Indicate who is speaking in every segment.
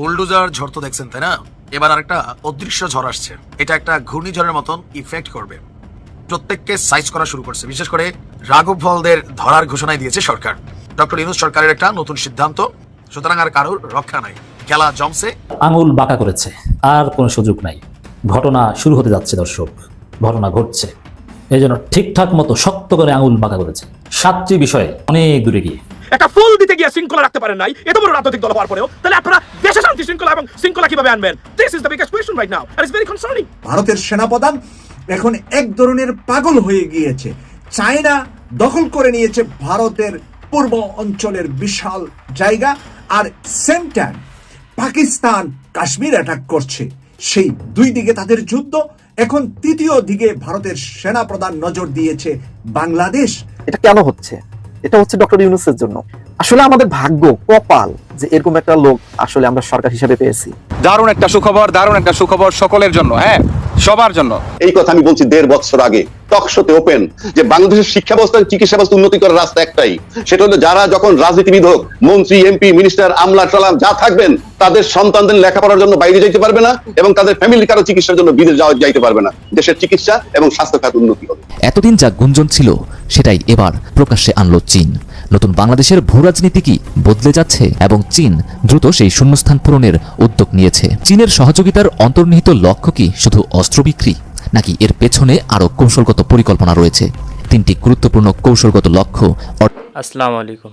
Speaker 1: Bulldozer ঝড় তো দেখছেন, তাই না? এবার আরেকটা অদৃশ্য ঝড় আসছে। এটা একটা ঘূর্ণিঝড়ের মতন ইফেক্ট করবে। প্রত্যেককে সাইজ করা শুরু করছে। বিশেষ করে রাঘব ফলদের ধরার ঘোষণায় দিয়েছে সরকার। ডক্টর ইউনুস সরকারের একটা নতুন সিদ্ধান্ত। সুতরাং আর কারোর রক্ষা নাই। খেলা জমছে।
Speaker 2: আঙুল বাঁকা করেছে। আর কোনো সুযোগ নাই। ঘটনা শুরু হতে যাচ্ছে, দর্শক। ঘটনা ঘটছে। এই জন্য ঠিকঠাক মতো শক্ত করে আঙুল বাঁকা করেছে। সাতটি বিষয়ে অনেক দূরে গিয়ে
Speaker 3: একটা ফুল দিতে গিয়ে শৃঙ্খলা রাখতে পারেন নাই। এত বড় রাজনৈতিক দল হওয়ার পরেও। তাহলে আপনারা দেশে শান্তি শৃঙ্খলা এবং শৃঙ্খলা কীভাবে আনবেন? This is the biggest question right now and it's very concerning
Speaker 4: ভারতের সেনাপ্রধান এখন এক ধরনের পাগল হয়ে গিয়েছে। চায়না দখল করে নিয়েছে ভারতের পূর্ব অঞ্চলের বিশাল জায়গা আর same time Pakistan Kashmir attack করছে। সেই দুই দিকে তাদের যুদ্ধ এখন তৃতীয় দিকে ভারতের সেনাপ্রধান নজর দিয়েছে বাংলাদেশ।
Speaker 5: এটা কেন হচ্ছে? এটা হচ্ছে ডক্টর ইউনুসের জন্য। আসলে আমাদের ভাগ্য কপাল যে এরকম একটা লোক আসলে আমরা সরকার হিসেবে পেয়েছি।
Speaker 6: দারুণ একটা সুখবর দারুণ একটা সুখবর সকলের জন্য হ্যাঁ? সবার জন্য।
Speaker 7: এই কথা আমি বলছি দেড় বছর আগে টকশোতে ওপেন যে বাংলাদেশের শিক্ষা ব্যবস্থা চিকিৎসা ব্যবস্থা উন্নতি করার রাস্তা একটাই। সেটা হলো যারা যখন রাজনীতিবিদ হোক মন্ত্রী এমপি মিনিস্টার আমলা টালাম যা থাকবেন তাদের সন্তানদের লেখাপড়ার জন্য বাইরে যাইতে পারবে না এবং তাদের ফ্যামিলি কারও চিকিৎসার জন্য বিদেশ যাওয়া যাইতে পারবে না। দেশের চিকিৎসা এবং স্বাস্থ্য খাত উন্নতি হবে।
Speaker 8: এতদিন যা গুঞ্জন ছিল সেটাই এবার প্রকাশ্যে আনল চীন। নতুন বাংলাদেশের ভূ রাজনীতি কি বদলে যাচ্ছে? এবং চীন দ্রুত সেই শূন্যস্থান পূরণের উদ্যোগ নিয়েছে। চীনের সহযোগিতার অন্তর্নিহিত লক্ষ্য কি শুধু অস্ত্র বিক্রি নাকি এর পেছনে আরও কৌশলগত পরিকল্পনা রয়েছে? তিনটি গুরুত্বপূর্ণ কৌশলগত লক্ষ্য
Speaker 9: আসসালামু আলাইকুম।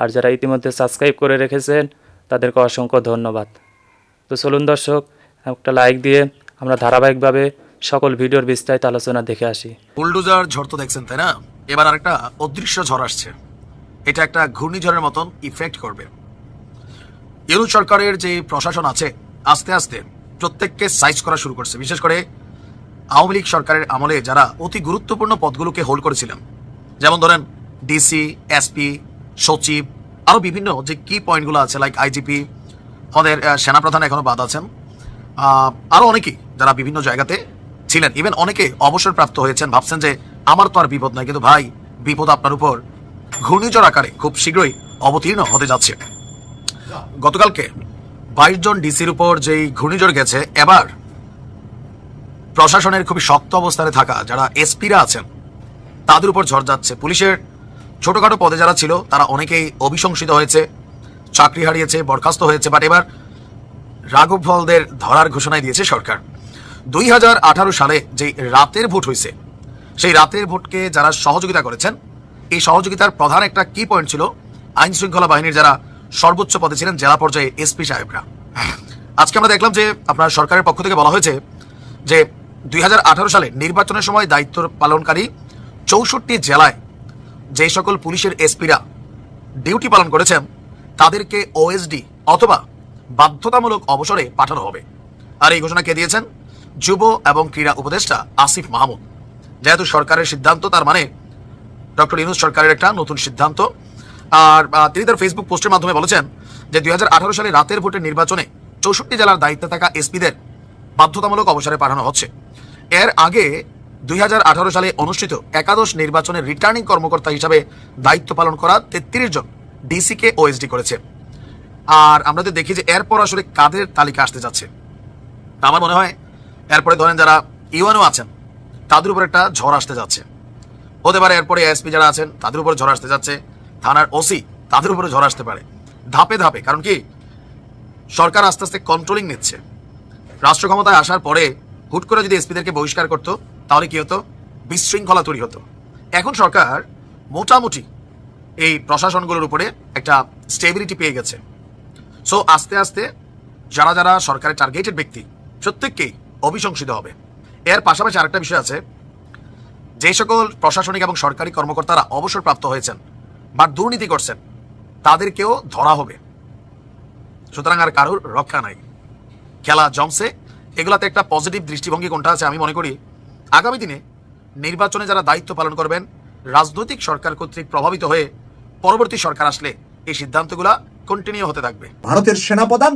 Speaker 9: আর যারা ইতিমধ্যে সাবস্ক্রাইব করে রেখেছেন, তাদেরকে অসংখ্য ধন্যবাদ। তো চলুন দর্শক, একটা লাইক দিয়ে আমরা ধারাবাহিকভাবে সকল ভিডিওর বিস্তারিত আলোচনা দেখে আসি।
Speaker 1: বুলডোজার ঝড় তো দেখছেন, তাই না? এবার আরেকটা অদৃশ্য ঝড় আসছে। এটা একটা ঘূর্ণিঝড়ের মতন ইফেক্ট করবে। ইউনুস সরকারের যে প্রশাসন আছে, আস্তে আস্তে প্রত্যেককে সাইজ করা শুরু করছে। বিশেষ করে আওয়ামী লীগ সরকারের আমলে যারা অতি গুরুত্বপূর্ণ পদগুলোকে হোল্ড করেছিলেন, যেমন ধরেন ডিসি এসপি সচিব আরও বিভিন্ন যে কি পয়েন্টগুলো আছে লাইক আইজিপি আমাদের সেনাপ্রধান এখনও বাদ আছেন। আহ, আরও অনেকেই যারা বিভিন্ন জায়গাতে ছিলেন। ইভেন অনেকে অবসরপ্রাপ্ত হয়েছেন ভাবছেন যে আমার তো আর বিপদ নাই কিন্তু ভাই বিপদ আপনার উপর ঘূর্ণিঝড় আকারে খুব শীঘ্রই অবতীর্ণ হতে যাচ্ছে। গতকালকে বাইশ জন ডিসির উপর যেই ঘূর্ণিঝড় গেছে এবার প্রশাসনের খুবই শক্ত অবস্থানে থাকা যারা এসপিরা আছেন তাদের উপর ঝড় যাচ্ছে। পুলিশের ছোটখাটো পদে যারা ছিল, তারা অনেকেই অভিশংসিত হয়েছে, চাকরি হারিয়েছে, বরখাস্ত হয়েছে বাট এবার রাঘব ফলদের ধরার ঘোষণায় দিয়েছে সরকার। দুই হাজার আঠারো সালে যে রাতের ভোট হয়েছে, সেই রাতের ভোটকে যারা সহযোগিতা করেছেন, এই সহযোগিতার প্রধান একটা কি পয়েন্ট ছিল আইন শৃঙ্খলা বাহিনীর যারা সর্বোচ্চ পদে ছিলেন জেলা পর্যায়ে এসপি সাহেবরা। আজকে আমরা দেখলাম যে আপনার সরকারের পক্ষ থেকে বলা হয়েছে যে দুই হাজার আঠারো সালে নির্বাচনের সময় দায়িত্ব পালনকারী চৌষট্টি জেলায় যে সকল পুলিশের এসপিরা ডিউটি পালন করেছেন, তাদেরকে ওএসডি অথবা বাধ্যতামূলক অবসরে পাঠানো হবে। আর এই ঘোষণা কে দিয়েছেন? যুব এবং ক্রীড়া উপদেষ্টা আসিফ মাহমুদ। যেহেতু সরকারের সিদ্ধান্ত, তার মানে ডক্টর ইউনুস সরকারের একটা নতুন সিদ্ধান্ত। আর তিনি তার ফেসবুক পোস্টের মাধ্যমে বলেছেন যে দুই হাজার আঠারো সালে রাতের ভোটের নির্বাচনে চৌষট্টি জেলার দায়িত্বে থাকা এসপিদের বাধ্যতামূলক অবসরে পাঠানো হচ্ছে। এর আগে দুই হাজার আঠারো সালে অনুষ্ঠিত একাদশ নির্বাচনের রিটার্নিং কর্মকর্তা হিসাবে দায়িত্ব পালন করা তেত্রিশ জন ডিসিকে ওএসডি করেছে। আর আমরা যদি দেখি যে এরপর আসলে কাদের তালিকা আসতে যাচ্ছে আমার মনে হয় এরপরে ধরেন যারা ইউএনও আছেন, তাদের উপর একটা ঝড় আসতে যাচ্ছে। হতে পারে এরপরে এসপি যারা আছেন, তাদের উপর ঝড় আসতে যাচ্ছে, থানার ওসি তাদের উপরে ঝড় আসতে পারে। ধাপে ধাপে, কারণ কি? সরকার আস্তে আস্তে কন্ট্রোলিং নিচ্ছে। রাষ্ট্র ক্ষমতায় আসার পরে হুট করে যদি এসপিদেরকে বহিষ্কার করতো তাহলে কি হতো? বিশৃঙ্খলা তৈরি হতো। এখন সরকার মোটামুটি এই প্রশাসনগুলোর উপরে একটা স্টেবিলিটি পেয়ে গেছে। সো আস্তে আস্তে যারা যারা সরকারের টার্গেটেড ব্যক্তি, প্রত্যেককেই অভিশংসিত হবে। এর পাশাপাশি আরেকটা বিষয় আছে, যে সকল প্রশাসনিক এবং সরকারি কর্মকর্তারা অবসরপ্রাপ্ত হয়েছেন বা দুর্নীতি করছেন, তাদেরকেও ধরা হবে। সুতরাং আর কারোর রক্ষা নাই। খেলা জমছে। এগুলাতে একটা পজিটিভ দৃষ্টিভঙ্গি কোনটা আছে আমি মনে করি আগামী দিনে নির্বাচনে যারা দায়িত্ব পালন করবেন, রাজনৈতিক সরকার কর্তৃক প্রভাবিত হয়ে পরবর্তী সরকার আসলে এই সিদ্ধান্তগুলা কন্টিনিউ হতে থাকবে।
Speaker 4: ভারতের সেনাপ্রধান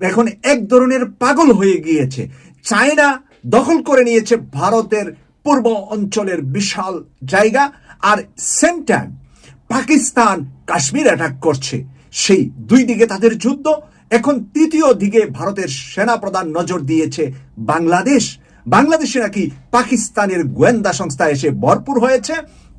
Speaker 4: এখন এক ধরনের পাগল হয়ে গিয়েছে। চায়না দখল করে নিয়েছে ভারতের পূর্ব অঞ্চলের বিশাল জায়গা আর same time Pakistan Kashmir attack করছে। সেই দুই দিকে তাদের যুদ্ধ, এখন তৃতীয় দিকে ভারতের সেনাপ্রধান নজর দিয়েছে বাংলাদেশ। বাংলাদেশে নাকি পাকিস্তানের গোয়েন্দা সংস্থা এসে ভরপুর হয়েছে,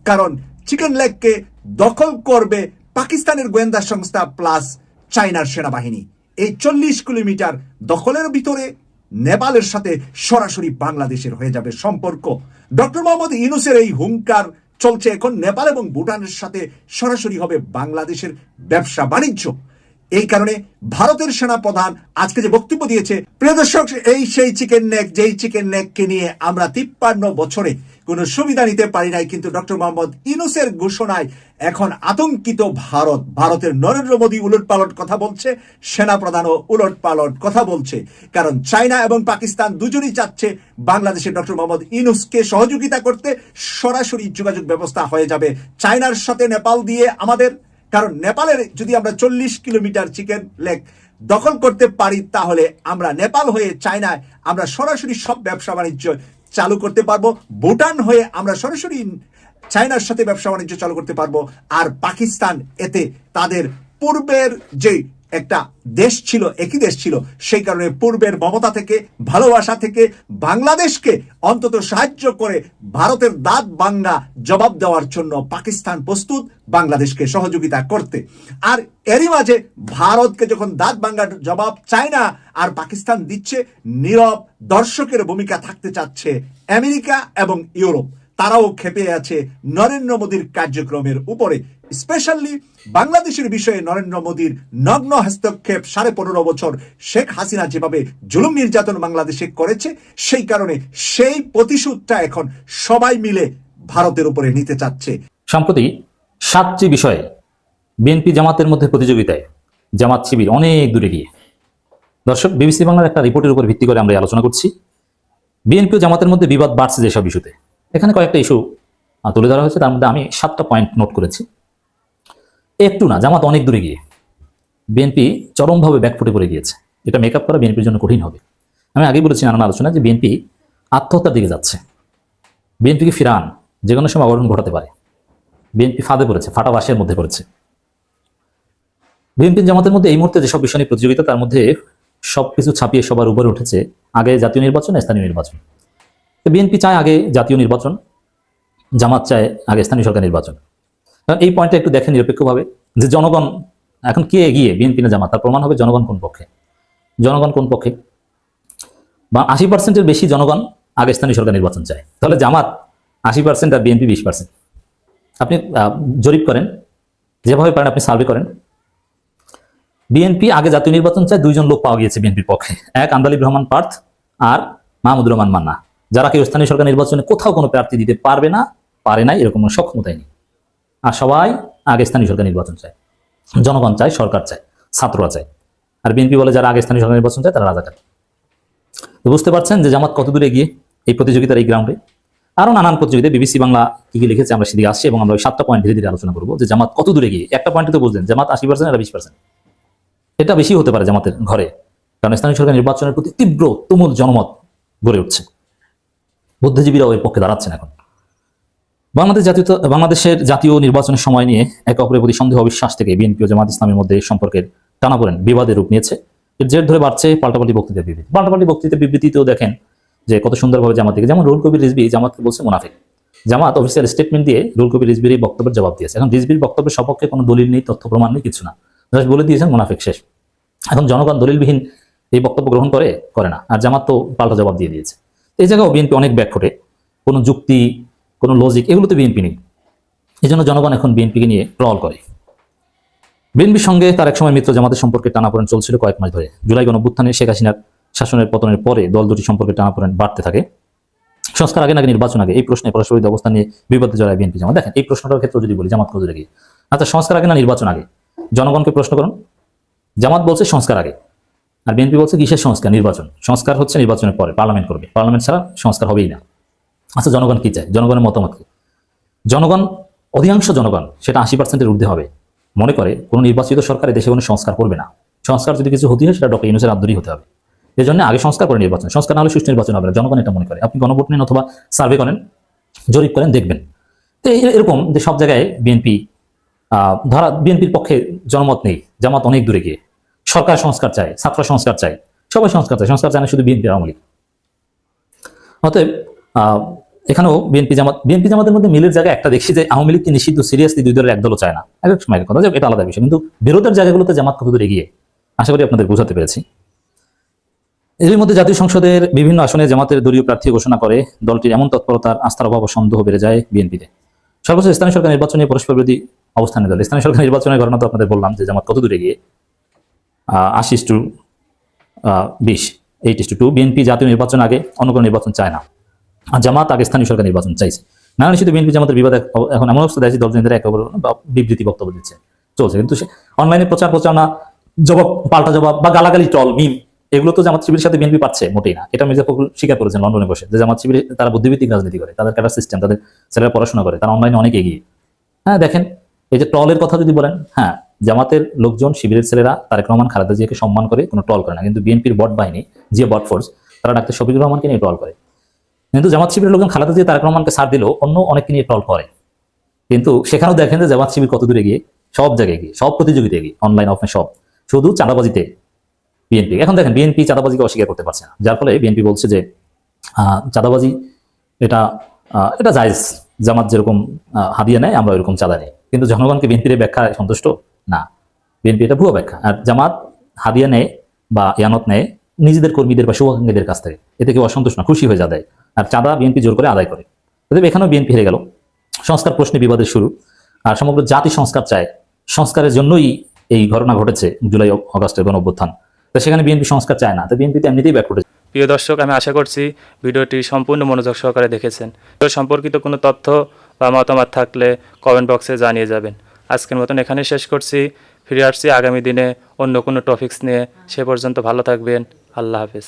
Speaker 4: কারণ চিকেন লেগকে দখল করবে পাকিস্তানের গোয়েন্দা সংস্থা প্লাস চায়নার সেনাবাহিনী। এই চল্লিশ কিলোমিটার দখলের ভিতরে নেপালের সাথে সরাসরি বাংলাদেশের হয়ে যাবে সম্পর্ক। ডক্টর মোহাম্মদ ইউনুসের এই হুঙ্কার চলছে এখন নেপাল এবং ভুটানের সাথে সরাসরি হবে বাংলাদেশের ব্যবসা বাণিজ্য এই কারণে ভারতের সেনা প্রধান আজকে যে বক্তব্য দিয়েছে, প্রিয় দর্শক, এই সেই চিকেন নেক যেই চিকেন নেককে নিয়ে আমরা তিপ্পান্ন বছরে কোনো সুবিধা নিতে পারি নাই, কিন্তু ডক্টর মোহাম্মদ ইনুসের ঘোষণায় এখন আতঙ্কিত ভারত। ভারতের নরেন্দ্র মোদী উলট পালট কথা বলছে সেনা প্রধানও উলট পালট কথা বলছে। কারণ চায়না এবং পাকিস্তান দুজনই চাচ্ছে বাংলাদেশে ডক্টর মোহাম্মদ ইনুসকে সহযোগিতা করতে সরাসরি যোগাযোগ ব্যবস্থা হয়ে যাবে। চায়নার সাথে নেপাল দিয়ে আমাদের কারণ নেপালের যদি আমরা চল্লিশ কিলোমিটার চিকেন লেক দখল করতে পারি, তাহলে আমরা নেপাল হয়ে চায়নায় আমরা সরাসরি সব ব্যবসা বাণিজ্য চালু করতে পারব। ভুটান হয়ে আমরা সরাসরি চায়নার সাথে ব্যবসা বাণিজ্য চালু করতে পারব। আর পাকিস্তান এতে তাদের পূর্বের যে একটা দেশ ছিল, একই দেশ ছিল। সেই কারণে পূর্বের মমতা থেকে, ভালোবাসা থেকে বাংলাদেশকে অন্তত সাহায্য করে ভারতের দাঁত বাঙ্গা জবাব দেওয়ার জন্য পাকিস্তান প্রস্তুত বাংলাদেশকে সহযোগিতা করতে। আর এরই মাঝে ভারতকে যখন দাঁত বাঙ্গার জবাব চায় না, আর পাকিস্তান দিচ্ছে, নীরব দর্শকের ভূমিকা থাকতে চাচ্ছে আমেরিকা এবং ইউরোপ। তারাও খেপে আছে নরেন্দ্র মোদীর কার্যক্রমের উপরে। স্পেশালি বাংলাদেশের বিষয়ে নরেন্দ্র মোদীর নগ্ন হস্তক্ষেপ সাড়ে পনেরো বছর শেখ হাসিনা যেভাবে জুলুম নির্যাতন বাংলাদেশে করেছে, সেই কারণে সেই প্রতিশোধটা এখন সবাই মিলে ভারতের উপরে নিতে চাচ্ছে।
Speaker 2: সম্প্রতি সাতটি বিষয়ে বিএনপি জামাতের মধ্যে প্রতিযোগিতায় জামাত শিবির অনেক দূরে গিয়ে। দর্শক, বিবিসি বাংলার একটা রিপোর্টের উপর ভিত্তি করে আমরা আলোচনা করছি। বিএনপি জামাতের মধ্যে বিবাদ বাড়ছে যেসব ইস্যুতে। এখানে কয়েকটা ইস্যু তুলে ধরা হয়েছে। তার মধ্যে আমি সাতটা পয়েন্ট নোট করেছি। একটু না, জামাত অনেক দূরে গিয়ে। বিএনপি চরমভাবে ব্যাকফুটে পড়ে গিয়েছে। এটা মেকআপ করা বিএনপির জন্য কঠিন হবে। আমি আগেই বলেছি নানান আলোচনা যে বিএনপি আত্মহত্যার দিকে যাচ্ছে। বিএনপিকে ফিরান, যে কোনো সময় অঘটন ঘটাতে পারে। বিএনপি ফাঁদে পড়েছে, ফাটা বাসের মধ্যে পড়েছে। বিএনপি জামাতের মধ্যে এই মুহূর্তে যেসব বিষয় নিয়ে প্রতিযোগিতা, তার মধ্যে সবকিছু ছাপিয়ে সবার উপরে উঠেছে আগে জাতীয় নির্বাচন, স্থানীয় নির্বাচন। বিএনপি চায় আগে জাতীয় নির্বাচন, জামাত চায় আগে স্থানীয় সরকার নির্বাচন। কারণ এই পয়েন্টটা একটু দেখেন নিরপেক্ষভাবে যে জনগণ এখন কে এগিয়ে বিএনপি না জামাত, তার প্রমাণ হবে জনগণ কোন পক্ষে। জনগণ কোন পক্ষে? বা আশি পার্সেন্টের বেশি জনগণ আগে স্থানীয় সরকার নির্বাচন চায়। তাহলে জামাত আশি পার্সেন্ট আর বিএনপি বিশ পার্সেন্ট আপনি জরিপ করেন, যেভাবে পারেন আপনি সার্ভে করেন। বিএনপি আগে জাতীয় নির্বাচন চায়, দুইজন লোক পাওয়া গিয়েছে বিএনপির পক্ষে। এক আন্দালিব রহমান পার্থ আর মাহমুদুর রহমান মান্না। যারা কেউ স্থানীয় সরকার নির্বাচনে কোথাও কোনো প্রার্থী দিতে পারবে না, পারে নাই, এরকম কোনো সক্ষমতাই নেই আর সবাই আগে স্থানীয় সরকার নির্বাচন চায়। জনগণ চায়, সরকার চায়, ছাত্ররা চায়। আর বিএনপি বলে যারা আগে স্থানীয় সরকার নির্বাচন চায়, তারা রাজাকার। তো বুঝতে পারছেন যে জামাত কত দূরে গিয়ে এই প্রতিযোগিতার এই গ্রাউন্ডে আরও নানান প্রতিযোগিতায় বিবিসি বাংলা কি কি লিখেছে আমরা সেদিকে আসছি এবং আমরা ওই সাতটা পয়েন্ট ধীরে ধীরে আলোচনা করব যে জামাত কত দূরে গিয়ে একটা পয়েন্টে তো বুঝলেন জামাত আশি পার্সেন্ট আর বিশ পার্সেন্ট এটা বেশি হতে পারে জামাতের ঘরে। কারণ স্থানীয় সরকার নির্বাচনের প্রতি তীব্র তুমুল জনমত গড়ে উঠছে। বুদ্ধিজীবীরাও এর পক্ষে দাঁড়াচ্ছেন এখন। বাংলাদেশ জাতীয় বাংলাদেশের জাতীয় নির্বাচনের সময় নিয়ে একে অপরের প্রতি সন্দেহ অবিশ্বাস থেকে বিএনপি ও জামাত ইসলামের মধ্যে সম্পর্কের টানাপোড়েন বিবাদের রূপ নিয়েছে। এর জের ধরে বাড়ছে পাল্টাপাল্টি বক্তৃতার বিবৃতি। পাল্টাপাল্টি বক্তৃতার বিবৃতিতেও দেখেন যে কত সুন্দরভাবে জামাত থেকে যেমন রুল কবির রিজবি জামাতকে বলছে মুনাফিক। জামাত অফিসিয়াল স্টেটমেন্ট দিয়ে রুল কবির রিজবির এই বক্তব্যের জবাব দিয়েছে। এখন রিজবির বক্তব্যের সপক্ষে কোনো দলিল নেই, তথ্য প্রমাণ নেই, কিছু না। জাস্ট বলে দিয়েছেন মুনাফিক শেষ। এখন জনগণ দলিলবিহীন এই বক্তব্য গ্রহণ করে করে না। আর জামাত তো পাল্টা জবাব দিয়ে দিয়েছে। এই জায়গাও বিএনপি অনেক ব্যাক ব্যাকফুটে কোনো যুক্তি, কোনো লজিক এগুলোতে বিএনপি নেই। এই জন্য জনগণ এখন বিএনপিকে নিয়ে ট্রল করে। বিএনপির সঙ্গে তার একসময় মিত্র জামাতের সম্পর্কে টানাপোড়েন চলছিল কয়েক মাস ধরে। জুলাই গণঅভ্যুত্থানে শেখ হাসিনার শাসনের পতনের পরে দল দুটি সম্পর্কে টানাপোড়েন বাড়তে থাকে। সংস্কার আগে নাকি নির্বাচন আগে, এই প্রশ্নে পরস্পরিত অবস্থান নিয়ে বিপদে জড়ায় বিএনপি জামাত। দেখেন, এই প্রশ্নটার ক্ষেত্রে যদি বলি, জামাত কজুরে গিয়ে। আচ্ছা সংস্কার আগে না নির্বাচন আগে? জনগণকে প্রশ্ন করুন। জামাত বলছে সংস্কার আগে। আর বিএনপি বলছে কিসের সংস্কার? নির্বাচন। সংস্কার হচ্ছে নির্বাচনের পরে। পার্লামেন্ট করবে। পার্লামেন্ট ছাড়া সংস্কার হবেই না। আচ্ছা জনগণ কি চায়? জনগণের মতামত কি? জনগণ, অধিকাংশ জনগণ সেটা আশি পার্সেন্টের ঊর্ধ্বে হবে। মনে করে, কোনো নির্বাচিত সরকার দেশে কোনো সংস্কার করবে না। সংস্কার যদি কিছু হতে হয়, সেটা ডক্টর ইউনুসের আব্দুরি হতে হবে। এই জন্য আগে সংস্কার করে নির্বাচন। সংস্কার না হলে সুষ্ঠু নির্বাচন হবে না। জনগণ এটা মনে করে। আপনি গণভোট নিন অথবা সার্ভে করেন, জরিপ করেন, দেখবেন। তো এরকম যে সব জায়গায় বিএনপি ধরা, বিএনপির পক্ষে জনমত নেই। জামাত অনেক দূরে গিয়ে। সরকার সংস্কার চায় ছাত্র সংস্কার চায় সবাই সংস্কার চায় সংস্কার চায় না শুধু বিএনপি আওয়ামী লীগ। অতএব এখানেও বিএনপি জামাত বিএনপি জামাতের মধ্যে মিলের জায়গায় একটা দেখছি যে আওয়ামী লীগকে নিষিদ্ধ সিরিয়াসলি দুই দলের একদলও চায় না। এক এক সময়ের কথা যাক, এটা আলাদা বিষয়। কিন্তু বিরোধের জায়গাগুলোতে জামাত কত দূর এগিয়ে? আশা করি আপনাদের বোঝাতে পেরেছি। এর মধ্যে জাতীয় সংসদের বিভিন্ন আসনে জামাতের দলীয় প্রার্থী ঘোষণা করে দলটির এমন তৎপরতার আস্থার অভাব সন্দেহ বেড়ে যায় বিএনপিতে। সর্বোচ্চ স্থানীয় সরকার নির্বাচনে পরস্পর বিরোধী অবস্থানে দল স্থানীয় সরকার নির্বাচনের ঘটনা তো আপনাদের বললাম যে জামাত কত দূরে গিয়ে আশিস টু বিশ। এইট টু টু বিএনপি জাতীয় নির্বাচন আগে অন্য কোনো নির্বাচন চায় না। আর জামাত আগে স্থানীয় সরকার নির্বাচন চাইছে। নানা নিশ্চিত বিএনপি জামাতের বিবাদ এখন এমন অবস্থা দেখছি দলজনদের একে বিবৃতি বক্তব্য দিচ্ছে। চলছে। কিন্তু অনলাইনে প্রচার প্রচারণা, জবাব, পাল্টা জবাব বা গালাগালি টল মিম, এগুলো তো জামাত শিবিরের সাথে বিএনপি পাচ্ছে মোটেই না। এটা মির্জা ফখরুল স্বীকার করেছেন লন্ডনে বসে যে জামাত শিবির তারা বুদ্ধিভিত্তিক রাজনীতি করে, তাদের ক্যাডার সিস্টেম তাদের ছেলেরা পড়াশোনা করে, তারা অনলাইনে অনেক এগিয়ে। হ্যাঁ দেখেন, এই যে ট্রলের কথা যদি বলেন হ্যাঁ জামাতের লোকজন, শিবিরের ছেলেরা তারেক রহমান, খালেদা জিয়াকে সম্মান করে কোনো টল করে না। কিন্তু বিএনপির বট বাহিনী, যে বট ফোর্স, তারা ডাক্তার শফিকুর রহমানকে নিয়ে ট্রল করে। কিন্তু জামাত শিবিরের লোকজন খালেদা জিয়া, তারেক রহমানকে ছাড় দিলেও অন্য অনেককে নিয়ে ট্রল করে। কিন্তু সেখানেও দেখেন যে জামাত শিবির কত দূরে গিয়ে, সব জায়গায় গিয়ে, সব প্রতিযোগিতায় গিয়ে অনলাইন অফলাইন সব। শুধু চাঁদাবাজিতে বিএনপি। এখন দেখেন, বিএনপি চাঁদাবাজিকে অস্বীকার করতে পারছে না। যার ফলে বিএনপি বলছে যে চাঁদাবাজি এটা এটা জায়েজ। জামাত যেরকম হাদিয়া নেয়, আমরা এরকম চাঁদা নেই। কিন্তু জনগণকে বিএনপির ব্যাখ্যা সন্তুষ্ট না। বিএনপি এটা ভুয়ো ব্যাখ্যা আর জামাত হাদিয়া নেয় বা ইয়ানত নেয়, নিজেদের কর্মীদের বা শুভাকাঙ্ক্ষীদের কাছ থেকে। এতে কেউ অসন্তোষ না, খুশি হয়ে যা দেয় আর চাঁদা বিএনপি জোর করে আদায় করে। তবে এখানেও বিএনপি হেরে গেল। সংস্কার প্রশ্নে বিবাদের শুরু। আর সমগ্র জাতি সংস্কার চায়। সংস্কারের জন্যই এই ঘটনা ঘটেছে জুলাই, অগস্টের গণ অভ্যুত্থান তো সেখানে বিএনপি সংস্কার চায় না। তো বিএনপি তো এমনিতেই ব্যাক ঘটেছে
Speaker 9: প্রিয় দর্শক, আমি আশা করছি ভিডিওটি সম্পূর্ণ মনোযোগ সহকারে দেখেছেন। সম্পর্কিত কোনো তথ্য বা মতামত থাকলে কমেন্ট বক্সে জানিয়ে যাবেন। আজকের মতন এখানে শেষ করছি। ফিরে আসছি আগামী দিনে অন্য কোনো টপিক্স নিয়ে। সে পর্যন্ত ভালো থাকবেন। আল্লাহ হাফেজ।